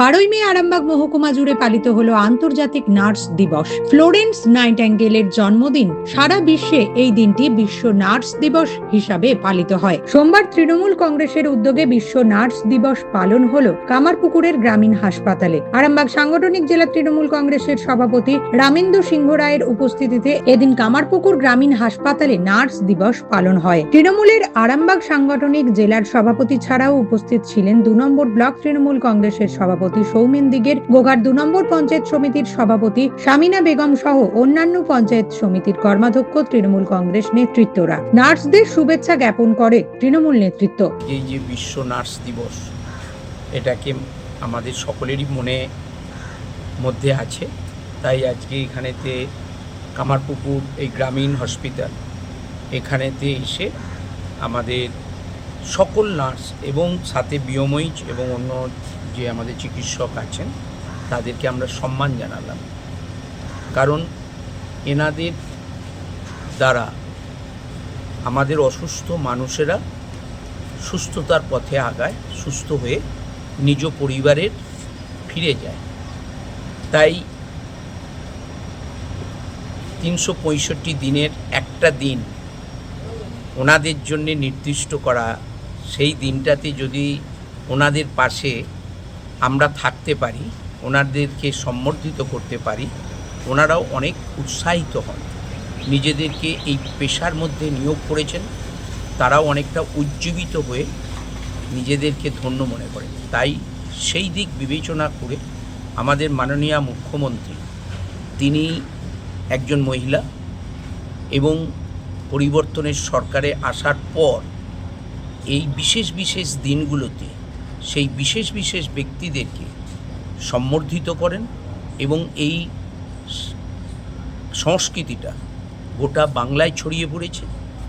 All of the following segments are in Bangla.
বারোই মে আরামবাগ মহকুমা জুড়ে পালিত হলো আন্তর্জাতিক নার্স দিবস। ফ্লোরেন্স নাইটাঙ্গেলের জন্মদিন সারা বিশ্বে এই দিনটি বিশ্ব নার্স দিবস হিসাবে পালিত হয়। সোমবার তৃণমূল কংগ্রেসের উদ্যোগে বিশ্ব নার্স দিবস পালন হলো কামারপুকুরের গ্রামীণ হাসপাতালে। আরামবাগ সাংগঠনিক জেলা তৃণমূল কংগ্রেসের সভাপতি রামেন্দু সিংহ রায়ের উপস্থিতিতে এদিন কামারপুকুর গ্রামীণ হাসপাতালে নার্স দিবস পালন হয়। তৃণমূলের আরামবাগ সাংগঠনিক জেলার সভাপতি ছাড়াও উপস্থিত ছিলেন দু নম্বর ব্লক তৃণমূল কংগ্রেসের সভাপতি সৌমেন দিগের, গোঘাট দু নম্বর পঞ্চায়েত সমিতির সভাপতি শামিনা বেগম সহ অন্যান্য পঞ্চায়েত সমিতির কর্মাধ্যক্ষ তৃণমূল কংগ্রেস নেতৃত্বরা। নার্সদের শুভেচ্ছা জ্ঞাপন করে তৃণমূল নেতৃত্ব। এই যে বিশ্ব নার্স দিবস, এটাকে আমাদের সকলেরই মনে, মধ্যে আছে। তাই আজকে এখানেতে কামারপুকুর এই গ্রামীণ হসপিটাল, এখানেতে এসে আমাদের সকল নার্স এবং সাথে বিয়মইচ এবং অন্য যে আমাদের চিকিৎসক আছেন, তাদেরকে আমরা সম্মান জানালাম। কারণ এনাদের দ্বারা আমাদের অসুস্থ মানুষেরা সুস্থতার পথে আগায়, সুস্থ হয়ে নিজ পরিবারের ফিরে যায়। তাই তিনশো পঁয়ষট্টি দিনের একটা দিন ওনাদের জন্যে নির্দিষ্ট করা, সেই দিনটাতে যদি ওনাদের পাশে আমরা থাকতে পারি, ওনাদেরকে সম্বর্ধিত করতে পারি, ওনারাও অনেক উৎসাহিত হন। নিজেদেরকে এই পেশার মধ্যে নিয়োগ করেছেন, তারাও অনেকটা উজ্জীবিত হয়ে নিজেদেরকে ধন্য মনে করেন। তাই সেই দিক বিবেচনা করে আমাদের মাননীয় মুখ্যমন্ত্রী, তিনি একজন মহিলা এবং পরিবর্তনের সরকারে আসার পর এই বিশেষ বিশেষ দিনগুলোতে সেই বিশেষ বিশেষ ব্যক্তিদেরকে সম্বর্ধিত করেন এবং এই সংস্কৃতিটা গোটা বাংলায় ছড়িয়ে পড়েছে।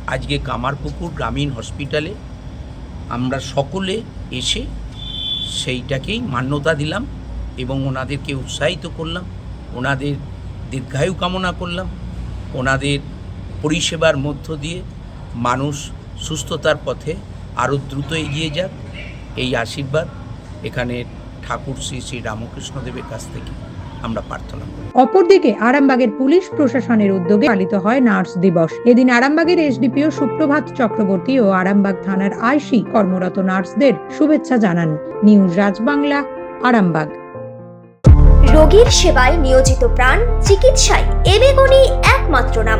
আজকে কামারপুকুর গ্রামীণ হসপিটালে আমরা সকলে এসে সেইটাকেই মান্যতা দিলাম এবং ওনাদেরকে উৎসাহিত করলাম, ওনাদের দীর্ঘায়ু কামনা করলাম, ওনাদের পরিষেবার মধ্য দিয়ে মানুষ সুস্থতার পথে আরও দ্রুত এগিয়ে যাক। এই আশীর্বাদ এখানে ঠাকুর শ্রী শ্রী রামকৃষ্ণদেবের কাছ থেকে আমরা প্রার্থনা করি। অপরদিকে আরামবাগের পুলিশ প্রশাসনের উদ্যোগে পালিত হয় নার্স দিবস। এদিন আরামবাগের এসডিপিও সুপ্রভাত চক্রবর্তী ও আরামবাগ থানার আইসি কর্মরত নার্সদের শুভেচ্ছা জানান। নিউজ রাজবাংলা আরামবাগ। রোগীর সেবায় নিয়োজিত প্রাণ চিকিৎসায় এবেগুনি একমাত্র নাম।